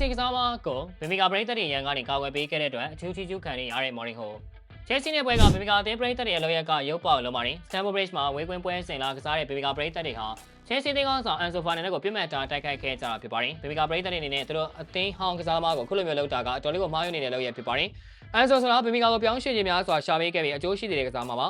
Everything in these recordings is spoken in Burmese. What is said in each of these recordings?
စီကစားမကိုဘီမီကာပရိသတ်တွေရန်ကနေကာကွယ်ပေးခဲ့တဲ့အတွက်အထူးချီးကျူးခံနေရတဲ့မော်ရင်ဟိုချယ်ဆီနဲ့ပွဲကဘီမီကာအသင်းပရိသတ်တွေရဲ့လောရက်ကရုပ်ပေါက်လုံးပါတယ်စတန်ဖိုဘရစ်မှာဝေးကွင်းပွဲစဉ်လာကစားတဲ့ဘီမီကာပရိသတ်တွေဟာချယ်ဆီတင်းကောင်းဆောင်အန်ဆိုဖာနယ်ကိုပြစ်မှတ်ထားတိုက်ခိုက်ခဲ့ကြတာဖြစ်ပါတယ်ဘီမီကာပရိသတ်တွေအနေနဲ့သူတို့အသင်းဟောင်းကစားမကိုခုလိုမျိုးလုပ်တာကအတော်လေးကိုမှားယွင်းနေတဲ့လောရဖြစ်ပါတယ်အန်ဆိုဆိုတာဘီမီကာကိုပြောင်းရွှေ့ခြင်းများစွာရှာပေးခဲ့ပြီးအကျိုးရှိတဲ့ကစားမပါ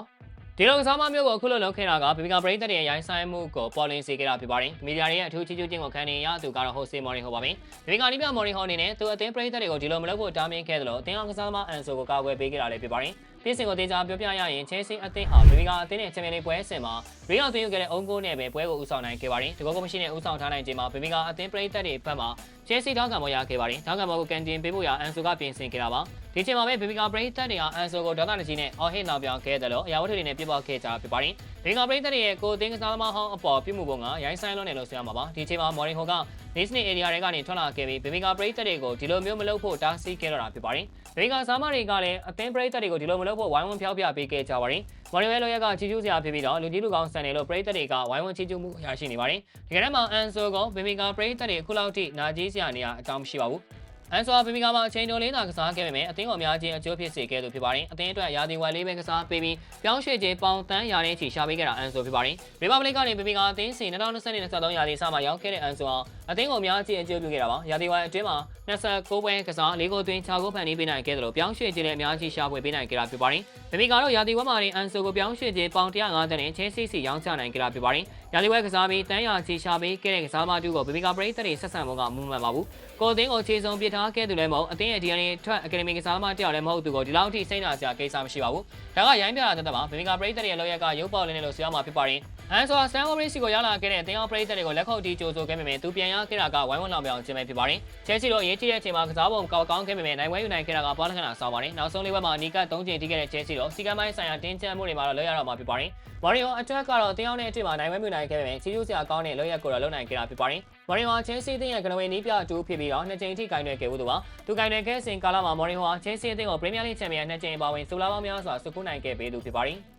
ဒီလိုကစားမမျိုးကိုအခုလိုလုပ်ခဲ့တာကဘီမီကာပရိသတ်တွေရဲ့ရိုင်းဆိုင်မှုကိုပေါ်လင်းစေခဲ့တာဖြစ်ပါတယ်။မီဒီယာတွေရဲ့အထူးချီးကျူးခြင်းကိုခံနေရသူကတော့ဟိုဆေမော်ရီဟိုပါပဲ။ဘီမီကာနီပြမော်ရီဟိုအနေနဲ့သူအသင်းပရိသတ်တွေကိုဒီလိုမလုပ်ဖို့တားမြစ်ခဲ့တယ်လို့အသင်းအောင်ကစားသမားအန်ဆိုကိုကာကွယ်ပေးခဲ့တာလည်းဖြစ်ပါတယ်။ပြည်စင်ကိုတေချာပြောပြရရင်ချဲဆီအသင်းဟာဘီမီကာအသင်းနဲ့ချန်ပီယံလိပွဲစဉ်မှာရီယောသွင်းယူခဲ့တဲ့အုံးကိုနဲ့ပဲပွဲကိုဦးဆောင်နိုင်ခဲ့ပါတယ်။ဒီကောကမရှိနဲ့ဦးဆောင်ထားနိုင်ခြင်းမှာဘီမီကာအသင်းပရိသတ်တွေဘက်မှချဲဆီထောက်ကံပေါ်ရခဲ့ပါတယ်။ထောက်ကံပေါ်ကိုကန်တင်ပေးဖို့ရအန်ဆိုကပြင်ဆင်ခဲ့တာပါ။ ဒီချိန်မှာပဲဘီမီကာပရိသတ်တွေဟာအန်ဆိုကိုဒေါသတကြီးနဲ့အော်ဟစ်နောက်ပြောင်းခဲ့တယ်လို့အရာဝတ္ထုတွေနဲ့ပြပခဲ့ကြတာဖြစ်ပါတယ်။ဘီမီကာပရိသတ်တွေရဲ့ကိုအသင်းကစားသမားဟောင်းအပေါ်ပြမှုပုံကရိုင်းဆိုင်လွန်းတယ်လို့ဆိုရမှာပါ။ဒီချိန်မှာမော်ရင်ဟိုကနေစနစ်ဧရိယာတွေကနေထွက်လာခဲ့ပြီးဘီမီကာပရိသတ်တွေကိုဒီလိုမျိုးမလုပ်ဖို့တားဆီးခဲ့တော့တာဖြစ်ပါတယ်။ဘီမီကာစားမတွေကလည်းအသင်းပရိသတ်တွေကိုဒီလိုမလုပ်ဖို့ဝိုင်းဝန်းဖျောက်ပြပေးခဲ့ကြပါတယ်။မော်ရီဝဲလိုရက်ကချီကျူးစရာဖြစ်ပြီးတော့လူကြီးလူကောင်းဆန်တယ်လို့ပရိသတ်တွေကဝိုင်းဝန်းချီကျူးမှုရရှိနေပါတယ်။ဒီကနေ့မှာအန်ဆိုကဘီမီကာပရိသတ်တွေအခုလောက်ထိနာကြီးစရာနေရအကြောင်းမရှိပါဘူး။ အန်ဆိုဘီမီကာမှာအချိန်တိုလေးသာကစားခဲ့ပေမဲ့အသင်းကိုအများကြီးအကျိုးဖြစ်စေခဲ့သူဖြစ်ပါတယ်။အသင်းအတွက်ရာသီဝက်လေးပဲကစားပေးပြီးပြောင်းရွှေ့ခြင်းပေါင်တန်းရာနဲ့ချီရှာပေးခဲ့တာအန်ဆိုဖြစ်ပါတယ်။ Republic ကနေဘီမီကာအသင်းစီ2020-2023ရာသီစမှာရောက်ခဲ့တဲ့အန်ဆိုအောင်အသင်းကိုအများကြီးအကျိုးပြုခဲ့တာပါ။ရာသီဝက်အတွင်းမှာ 29ပွဲကစား၄ဂိုးသွင်း6ဂိုးဖန်တီးပေးနိုင်ခဲ့တယ်လို့ပြောင်းရွှေ့ခြင်းလည်းအများကြီးရှာဖွေပေးနိုင်ခဲ့တာဖြစ်ပါတယ်။ဘီမီကာတို့ရာသီဝက်မှာတင်အန်ဆိုကိုပြောင်းရွှေ့ခြင်းပေါင်150တန်းနဲ့ချင်းစီစီရောင်းချနိုင်ခဲ့တာဖြစ်ပါတယ်။ရာသီဝက်ကစားပြီးတန်းရာချီရှာပေးခဲ့တဲ့ကစားမတူကိုဘီမီကာပရိသတ်တွေဆက်ဆံဖို့ကမမှန်ပါဘူး။ကိုအသင်းကိုခြေစုံပစ်ထားခဲ့သူလည်းမဟုတ်အသင်းရဲ့ DNA ထွက်အကယ်ဒမီကစားသမားတယောက်လည်းမဟုတ်သူကိုဒီလောက်ထိစိတ်နာစရာကိစ္စမရှိပါဘူး။ဒါကရိုင်းပြတာတဲ့မှာဗီမီကာပရိသတ်ရဲ့လောက်ရက်ကရုပ်ပေါက်လင်းနေလို့ဆိုရမှာဖြစ်ပါတယ်။ အန်ဆိုဆန်အိုဘရစ်စီကိုရောက်လာခဲ့တဲ့အသင်းအောင်ပရိသတ်တွေကိုလက်ခုပ်တီးကြိုဆိုခဲ့ပေမဲ့သူပြန်ရခဲ့တာကဝိုင်းဝန်းလောင်ပြောင်ခြင်းပဲဖြစ်ပါတယ်။ချဲစီတို့ရေးချတဲ့အချိန်မှာကစားပုံကောက်ကောင်းခဲ့ပေမဲ့နိုင်ပွဲယူနိုင်ခဲ့တာကဘာလက္ခဏာဆောင်ပါတယ်။နောက်ဆုံးလေးပွဲမှာအနီက3ချိန်ထိခဲ့တဲ့ချဲစီတို့စီကမ်းပိုင်းဆိုင်ရာတင်းကျပ်မှုတွေမှာတော့လွတ်ရတော့မှာဖြစ်ပါတယ်။မော်ရီယိုအတွက်ကတော့အသင်းအောင်နဲ့အထက်မှာနိုင်ပွဲယူနိုင်ခဲ့ပေမဲ့ချီကျူးစရာကောင်းတဲ့လွတ်ရက်ကိုတော့လုံနိုင်ခဲ့တာဖြစ်ပါတယ်။မော်ရီယိုဟာချဲစီအသင်းရဲ့ကနဝေနီးပြအတူဖြစ်ပြီးတော့နှစ်ချိန်ထိဂိုင်းရွယ်ခဲ့ဦးသူပါ။သူဂိုင်းရွယ်ခဲ့စဉ်ကာလမှာမော်ရီယိုဟာချဲစီအသင်းကိုပရီးမီးယားလိချန်ပီယံနှစ်ချိန်ပါဝင်စူလာပေါင်းများစွာစုကူးနိုင်ခဲ့ပေးသူဖြစ်ပါတယ်။